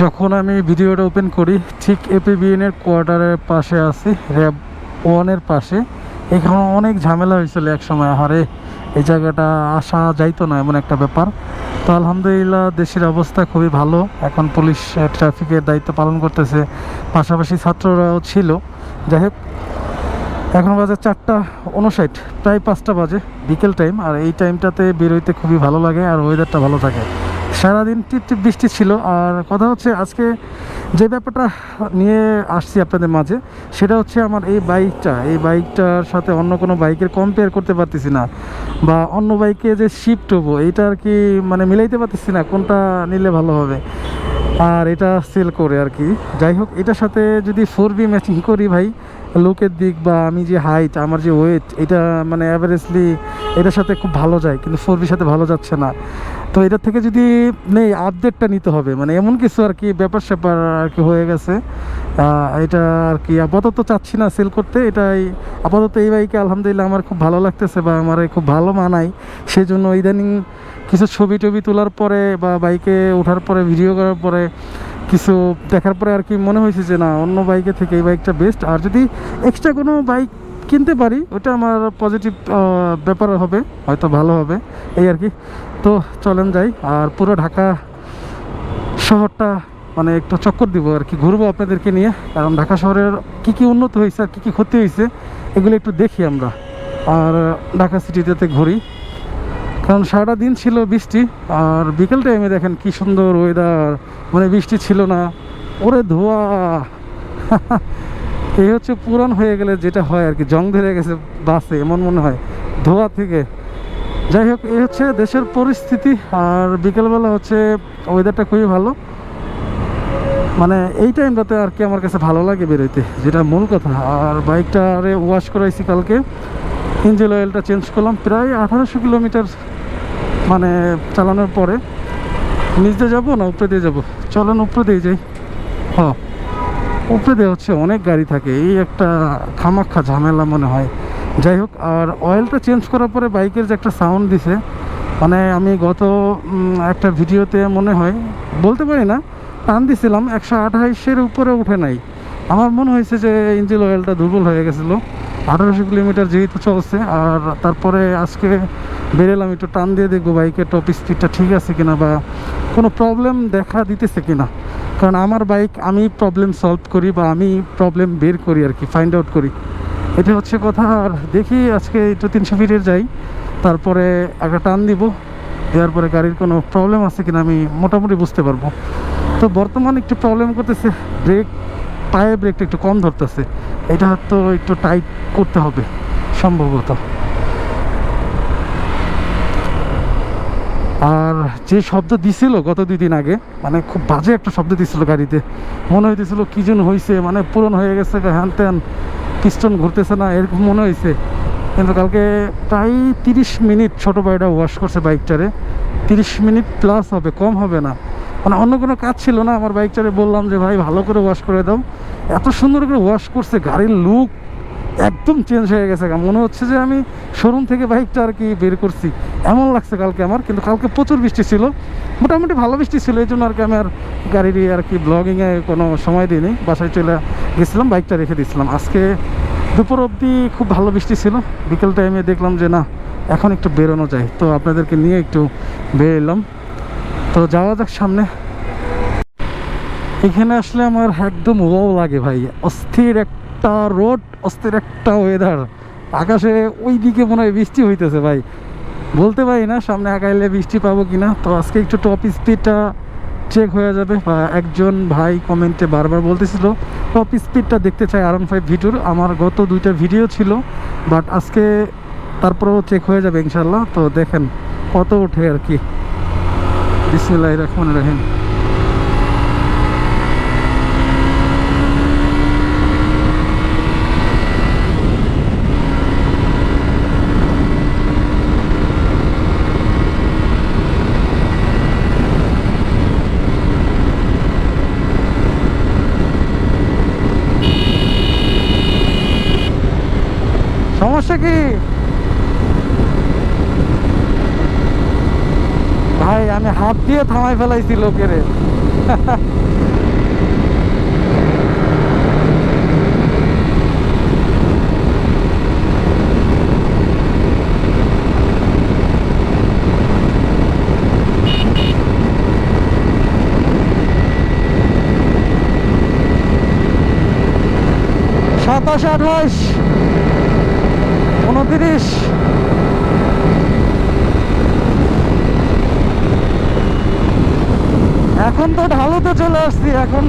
যখন আমি ভিডিওটা ওপেন করি, ঠিক এপিবিএন এর কোয়ার্টারের পাশে আছি র্যাব ওয়ানের পাশে। এখানে অনেক ঝামেলা হয়েছিল এক সময় হারে এই জায়গাটা আসা যাইতো না, এমন একটা ব্যাপার। তো আলহামদুলিল্লাহ, দেশের অবস্থা খুবই ভালো। এখন পুলিশ ট্রাফিকের দায়িত্ব পালন করতেছে। পাশাপাশি ছাত্ররাও ছিল। যাই হোক, এখন বাজে চারটা উনষাট প্রায় পাঁচটা বাজে, বিকেল টাইম আর এই টাইমটাতে বেরোইতে খুবই ভালো লাগে, আর ওয়েদারটা ভালো থাকে। সারাদিন টিপ টিপ বৃষ্টি ছিল। আর কথা হচ্ছে আজকে যে ব্যাপারটা নিয়ে আসছি আপনাদের মাঝে, সেটা হচ্ছে আমার এই বাইকটা। এই বাইকটার সাথে অন্য কোনো বাইকের কম্পেয়ার করতে পারতেছি না। বা অন্য বাইকে যে শিফট হব, এটা আর কি মানে মিলাইতে পারতেছি না, কোনটা নিলে ভালো হবে? আর এটা সেল করে আর কি। যাই হোক, এটার সাথে যদি ফোর বি ম্যাচিং করি ভাই লুকের দিক বা আমি যে হাইট আমার যে ওয়েট এটা মানে অ্যাভারেজলি এটার সাথে খুব ভালো যায়, কিন্তু ফোর সাথে ভালো যাচ্ছে না। তো এটার থেকে যদি নেই আপডেটটা নিতে হবে। মানে এমন কিছু আর কি ব্যাপার স্যাপার আর কি হয়ে গেছে। এটা আর কি আপাতত চাচ্ছি না সেল করতে। এটাই আপাতত এই বাইকে আলহামদুলিল্লাহ আমার খুব ভালো লাগতেছে বা আমার খুব ভালো মানায়। সেই জন্য ইদানিং কিছু ছবি টবি তোলার পরে বা বাইকে ওঠার পরে ভিডিও করার পরে কিছু দেখার পরে আর কি মনে হয়েছে যে না, অন্য বাইকে থেকে এই বাইকটা বেস্ট আর যদি এক্সট্রা কোনো বাইক কিনতে পারি, ওটা আমার পজিটিভ ব্যাপার হবে, হয়তো ভালো হবে, এই আর কি। তো চলেন যাই, আর পুরো ঢাকা শহরটা মানে একটু চক্কর দিব আর কি, ঘুরবো আপনাদেরকে নিয়ে। কারণ ঢাকা শহরের কি কি উন্নত হয়েছে আর কী কী ক্ষতি হয়েছে, এগুলো একটু দেখি আমরা। আর ঢাকা সিটিতে ঘুরি। কারণ সারাটা দিন ছিল বৃষ্টি, আর বিকেল টাইমে দেখেন কি সুন্দর ওয়েদার মানে বৃষ্টি ছিল না। ওরে ধোয়া। এই হচ্ছে পুরান হয়ে গেলে যেটা হয় আর কি, জং ধরে গেছে বাসে, এমন মনে হয়, ধোয়া থেকে। যাই হোক, এই হচ্ছে দেশের পরিস্থিতি, আর বিকেলবেলা হচ্ছে ওয়েদারটা খুবই ভালো। মানে এই টাইমটাতে আর কি আমার কাছে ভালো লাগে বেরোইতে, যেটা মূল কথা। আর বাইকটা আরে ওয়াশ করাইছি কালকে ইঞ্জিন অয়েলটা চেঞ্জ করলাম, প্রায় আঠারোশো কিলোমিটার মানে চালানোর পরে নিচ দিয়ে যাব না উপরে দিয়ে যাব? চলেন উপরে দিয়ে যাই। হ্যাঁ উপরে দিয়ে হচ্ছে অনেক গাড়ি থাকে, এই একটা খামাক্ষা ঝামেলা মনে হয়। যাই হোক, আর অয়েলটা চেঞ্জ করার পরে বাইকের যে একটা সাউন্ড দিছে মানে আমি গত একটা ভিডিওতে মনে হয়, বলতে পারি না, টান দিছিলাম, একশো আঠাইশের উপরে উঠে নাই। আমার মনে হয়েছে যে ইঞ্জিন অয়েলটা দুর্বল হয়ে গেছিল। আঠারোশো কিলোমিটার যেহেতু চলছে, আর তারপরে আজকে বেরোলাম, একটু টান দিয়ে দেখব বাইকের টপ স্পিডটা ঠিক আছে কিনা বা কোনো প্রবলেম দেখা দিতেছে কিনা। কারণ আমার বাইক আমি প্রবলেম সলভ করি বা আমি প্রবলেম বের করি আর কি ফাইন্ড আউট করি। এটা হচ্ছে কথা, আর দেখি আজকে একটু তিনশো ফিটের যাই, তারপরে একটা টান দিব, দেওয়ার পরে গাড়ির কোনো প্রবলেম আছে কিনা আমি মোটামুটি বুঝতে পারব। তো বর্তমানে একটু প্রবলেম করতেছে ব্রেক পায়ে ব্রেকটা একটু কম ধরতেছে, এটা তো একটু টাইট করতে হবে, সম্ভবত। আর যে শব্দ দিছিল গত দুই দিন আগে মানে খুব বাজে একটা শব্দ দিছিল গাড়িতে, মনে হইতেছিল কি যেন হয়েছে মানে পূরণ হয়ে গেছে হ্যান ত্যান পিস্টন ঘুরতেছে না, এরকম মনে হয়েছে কিন্তু কালকে প্রায় তিরিশ মিনিট ছোটো ভাইটা ওয়াশ করছে বাইকটারে তিরিশ মিনিট প্লাস হবে, কম হবে না। মানে অন্য কোনো কাজ ছিল না, আমার বাইকটারে বললাম যে, ভাই, ভালো করে ওয়াশ করে দাও। এত সুন্দর করে ওয়াশ করছে, গাড়ির লুক একদম চেঞ্জ হয়ে গেছে মনে হচ্ছে যে আমি শোরুম থেকে বাইকটা আর কি বের করছি। এমন লাগছে কালকে আমার, কিন্তু কালকে প্রচুর বৃষ্টি ছিল। মোটামুটি ভালো বৃষ্টি ছিল, এই জন্য আর কি আমি আর গাড়ির আর কি ব্লগিংয়ে কোনো সময় দিইনি। বাসায় চলে গেছিলাম বাইকটা রেখে দিয়েছিলাম। আজকে দুপুর অবধি খুব ভালো বৃষ্টি ছিল। বিকেল টাইমে দেখলাম যে, না, এখন একটু বেরোনো যায়। তো আপনাদেরকে নিয়ে একটু বেরোলাম তো যাওয়া যাক সামনে। এখানে আসলে আমার একদম ওয়াও লাগে ভাই। অস্থির একটা রোড, অস্থির একটা ওয়েদার আকাশে ওই দিকে মনে হয় বৃষ্টি হইতেছে ভাই। বলতে পারি না সামনে আগাইলে বৃষ্টি পাবো কিনা। তো আজকে একটু টপ স্পিডটা চেক হয়ে যাবে। একজন ভাই কমেন্টে বারবার বলতেছিল টপ স্পিডটা দেখতে চাই আর ফাইভ ভিডিওর। আমার গত দুইটা ভিডিও ছিল বাট আজকে তারপরেও চেক হয়ে যাবে ইনশাল্লাহ তো দেখেন কত ওঠে আর কি। বিসমিল্লাহ রহমান রহিম। সমস্যা কি ভাই আমি হাত দিয়ে থামাই ফেলাইছি লোকেরে। সাতাশ আঠাশ উনত্রিশ। এখন তো ঢালুতে চলে আসছি এখন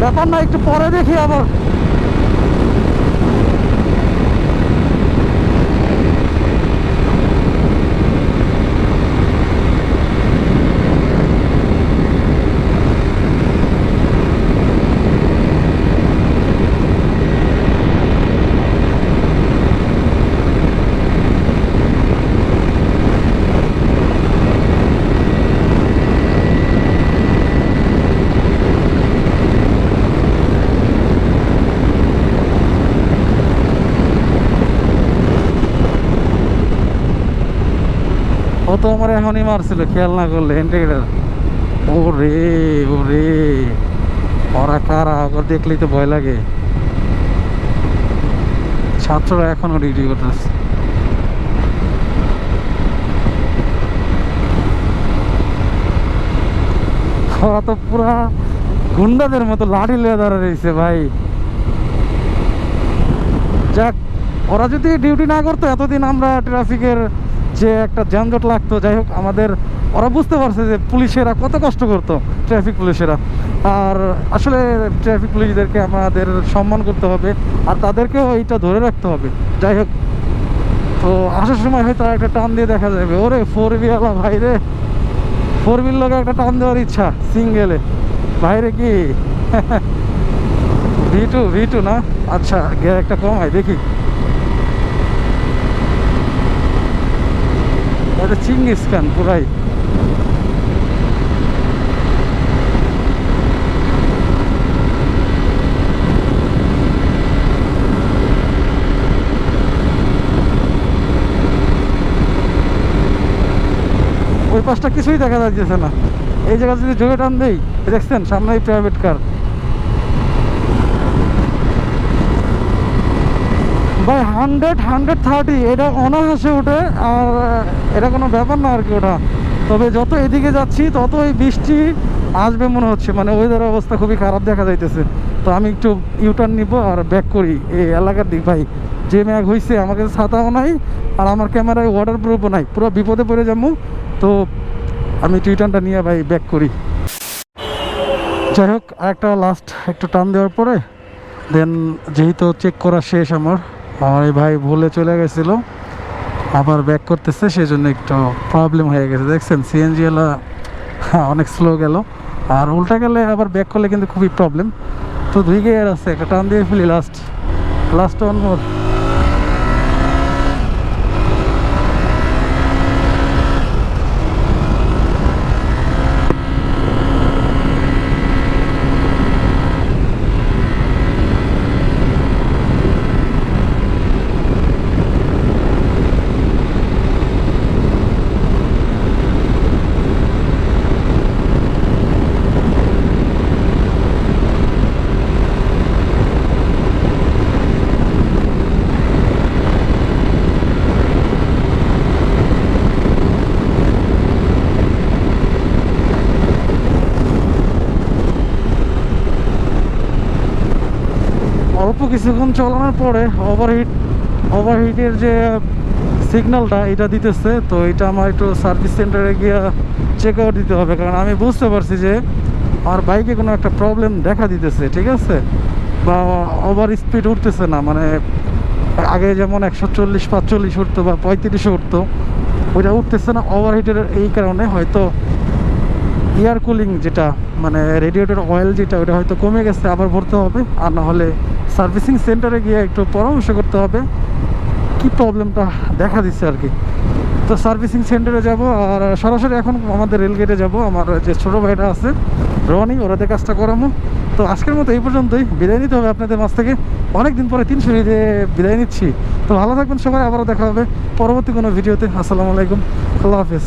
ব্যাপার না একটু পরে দেখি আবার। তো আমার এখনই মারছিল, খেয়াল না করলে ইন্টিগ্রেটার ও রে ও রে ওরা কারা? ওরা দেখলেই তো ভয় লাগে। ছাত্ররা এখনও ডিউটি করতেছে ওরা তো পুরা গুন্ডাদের মতো লাঠি লিয়ে দাঁড়া রয়েছে ভাই। যাক, ওরা যদি ডিউটি না করতো, এতদিন আমরা ট্রাফিকের যে একটা যানজট লাগতো, যাই হোক, আমাদের ওরা বুঝতে পারছে যে পুলিশেরা কত কষ্ট করতো, ট্রাফিক পুলিশেরা। আর আসলে ট্রাফিক পুলিশদেরকে আমাদের সম্মান করতে হবে, আর তাদেরকেও এইটা ধরে রাখতে হবে। যাই হোক, তো আসার সময় হয়তো একটা টান দিয়ে দেখা যাবে। ওরে ফোর হুইলার ভাই রে। ফোর হুইল লোকে একটা টান দেওয়ার ইচ্ছা, সিঙ্গেলে। বাইরে কি? ভি টু ভি টু না? আচ্ছা একটা কমাই দেখি। এটা চিঙ্গিস খান পুরাই। ওই পাশটা কিছুই দেখা যাচ্ছে না। এই জায়গা যদি জোরে টান দেই, দেখছেন সামনে প্রাইভেট কার ভাই হান্ড্রেড হান্ড্রেড থার্টি এটা অনায়াসে ওঠে, আর এটা কোনো ব্যাপার না আর কি ওটা। তবে যত এদিকে যাচ্ছি তত এই বৃষ্টি আসবে মনে হচ্ছে। মানে ওয়েদার অবস্থা খুবই খারাপ দেখা যাইতেছে। তো আমি একটু ইউটার্ন নিব আর ব্যাক করি। এই এলাকার দিক, ভাই। যে ম্যাগ হয়েছে আমার কাছে ছাতাও নাই, আর আমার ক্যামেরায় ওয়াটার প্রুফও নাই। পুরো বিপদে পড়ে যাব। তো আমি টিউটানটা নিয়ে, ভাই ব্যাক করি। যাই হোক একটা লাস্ট একটু টান দেওয়ার পরে দেন যেহেতু চেক করা শেষ আমার আমার এই ভাই ভুলে চলে গেছিল। আবার ব্যাক করতেছে সেই জন্য একটু প্রবলেম হয়ে গেছে। দেখছেন সিএনজি এলা অনেক স্লো গেল। আর উল্টা গেলে আবার ব্যাক করলে কিন্তু খুবই প্রবলেম তো দুই গিয়ার আছে, একটা টান দিয়ে ফেলি লাস্ট লাস্ট ওয়ান অল্প কিছুক্ষণ চালানোর পরে ওভারহিট ওভারহিটের যে সিগন্যালটা এটা দিতেছে। তো এটা আমার একটু সার্ভিস সেন্টারে গিয়ে চেক আউট দিতে হবে। কারণ আমি বুঝতে পারছি যে আমার বাইকে কোনো একটা প্রবলেম দেখা দিতেছে, ঠিক আছে? বা ওভার স্পিড উঠতেছে না। মানে আগে যেমন একশো চল্লিশ, পাঁচচল্লিশ উঠতো বা পঁয়ত্রিশে উঠতো, ওইটা উঠতেছে না। ওভারহিটের এই কারণে হয়তো এয়ার কুলিং যেটা মানে রেডিয়েটর অয়েল যেটা ওটা হয়তো কমে গেছে, আবার ভরতে হবে। আর না হলে সার্ভিসিং সেন্টারে গিয়ে একটু পরামর্শ করতে হবে। কি প্রবলেমটা দেখা দিচ্ছে আর কি? তো সার্ভিসিং সেন্টারে যাব আর সরাসরি এখন আমাদের রেলগেটে যাব। আমার যে ছোটো ভাইটা আছে, রনি ওরাতে কাজটা করামো তো আজকের মতো এই পর্যন্তই। বিদায় নিতে হবে আপনাদের মাছ থেকে। অনেক দিন পরে তিনশো দিয়ে বিদায় নিচ্ছি। তো ভালো থাকবেন সবাই। আবারও দেখা হবে পরবর্তী কোনো ভিডিওতে। আসসালামু আলাইকুম। আল্লাহ হাফিজ।